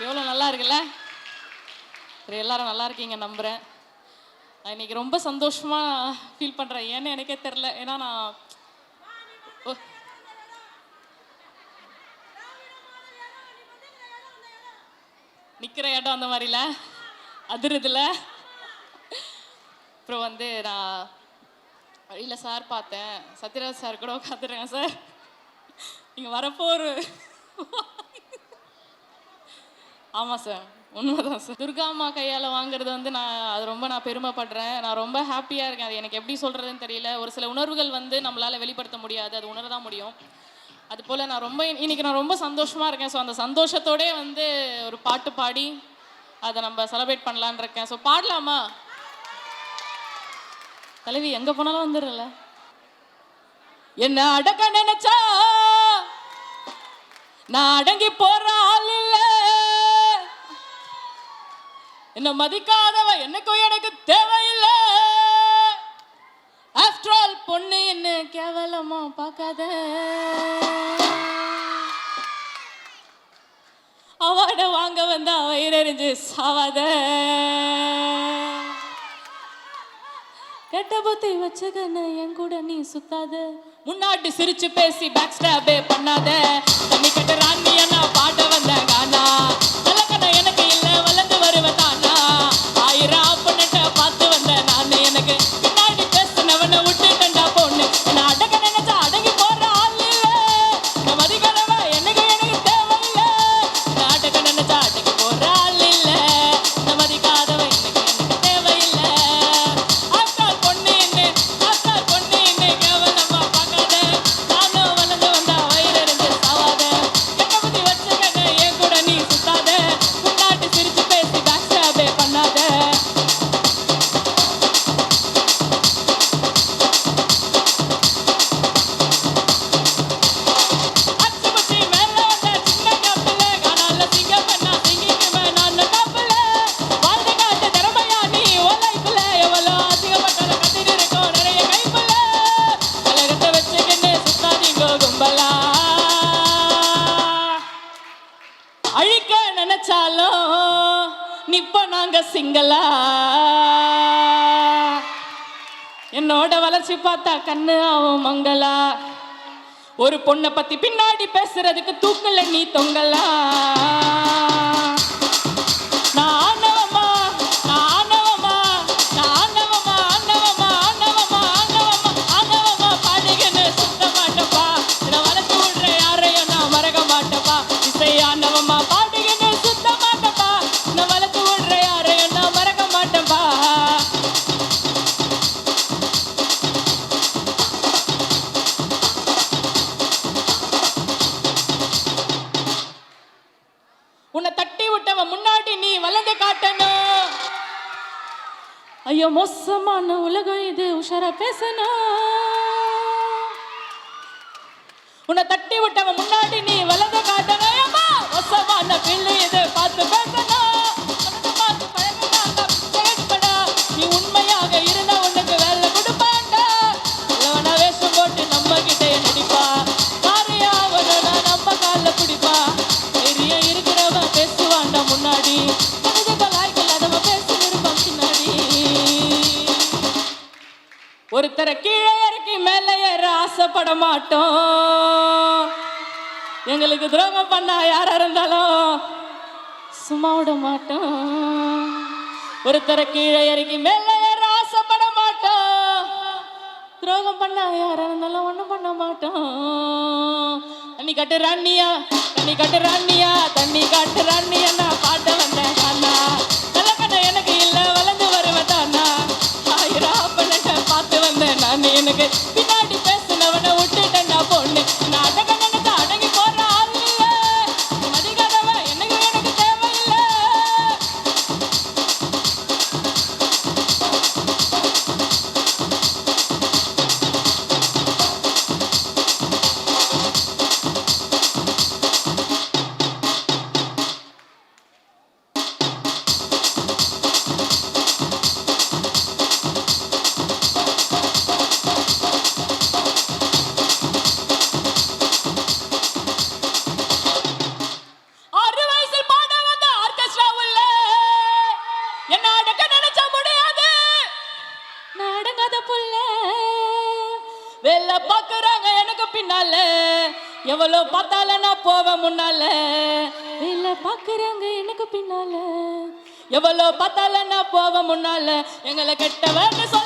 எவ்வளோ நல்லா இருக்குல்ல? சரி எல்லாரும் நல்லா இருக்கீங்க நம்புகிறேன் இன்னைக்கு ரொம்ப சந்தோஷமாக ஃபீல் பண்ணுறேன் ஏன்னு எனக்கே தெரில ஏன்னா நான் ஓ- நிற்கிற இடம் அந்த மாதிரில? அதிருதுல? அப்புறம் வந்து நான் வழியில் சார் பார்த்தேன். சத்யராஜ் சார் கூட உட்காந்துருக்கேன் சார். நீங்கள் வரப்போ ஒரு ஆமாம் சார். உண்மைதான் சார். துர்கா அம்மா கையால் வாங்குறது வந்து நான் அது ரொம்ப நான் பெருமைப்படுறேன். நான் ரொம்ப ஹாப்பியாக இருக்கேன். அது எனக்கு எப்படி சொல்கிறதுன்னு தெரியல. ஒரு சில உணர்வுகள் வந்து நம்மளால் வெளிப்படுத்த முடியாது. அது உணர தான் முடியும். அது போல் நான் ரொம்ப இன்னைக்கு நான் ரொம்ப சந்தோஷமாக இருக்கேன். ஸோ அந்த சந்தோஷத்தோடே வந்து ஒரு பாட்டு பாடி அதை நம்ம செலிப்ரேட் பண்ணலான்னு இருக்கேன். ஸோ பாடலாமா? தலைவி எங்கே போனாலும் வந்துடுறல. என்ன அடக்க நினைச்சா? நான் அடங்கி போற ஆள் இல்லை. என்ன மதிக்காதவ என்னக்கும் எனக்கு தேவையில்லை. ஆஃப்டர் ஆல் பொண்ணு என்ன கேவலமா பார்க்காத. அவார்ட வாங்க வந்தா வயிறறிஞ்சு சாவாத. கெட்ட புத்தி வச்சகன என் கூட நீ சுத்தாத. முன்னாடி சிரிச்சு பேசி பேக் ஸ்டாபே பண்ணாத. தண்ணி கட்ட நிப்ப நாங்க சிங்களா? என்னோட வளர்ச்சி பார்த்தா கண்ணு ஆகும் மங்களா. ஒரு பொண்ணை பத்தி பின்னாடி பேசுறதுக்கு தூக்கல நீ தொங்கலா. உன்னை தட்டி விட்டவன் முன்னாடி நீ வளர்ந்து காட்டணும். ஐயோ மோசமான உலகம் இது. உஷாரா பேசணும். உன்னை தட்டி விட்டவன் முன்னாடி நீ வளர்ந்து காட்டணும். மோசமான பிள்ளை இது. ஒருத்தரை கீழே இறக்கி மேலே ஏற ஆசைப்பட மாட்டோம். எங்களுக்கு துரோகம் பண்ணா யாரா இருந்தாலும் சும்மா விட மாட்டோம். ஒருத்தரை கீழே இறக்கி மேலே ஏற ஆசைப்பட மாட்டோம். துரோகம் பண்ணா யாரா இருந்தாலும் ஒன்றும் பண்ண மாட்டோம். தண்ணி கட்டு ராணியா தண்ணி கட்டு ராணியா தண்ணி காட்டு ராணியா நான் பாட்ட வந்தேன். இல்லாத புள்ள. வெள்ள பாக்குறாங்க எனக்கு பின்னால. எவ்வளவு பார்த்தால நான் போவேன் முன்னால. வெள்ள பாக்குறாங்க எனக்கு பின்னால. எவ்வளவு பார்த்தால நான் போவேன் முன்னால. எங்களை கெட்டவன்னு சொல்ல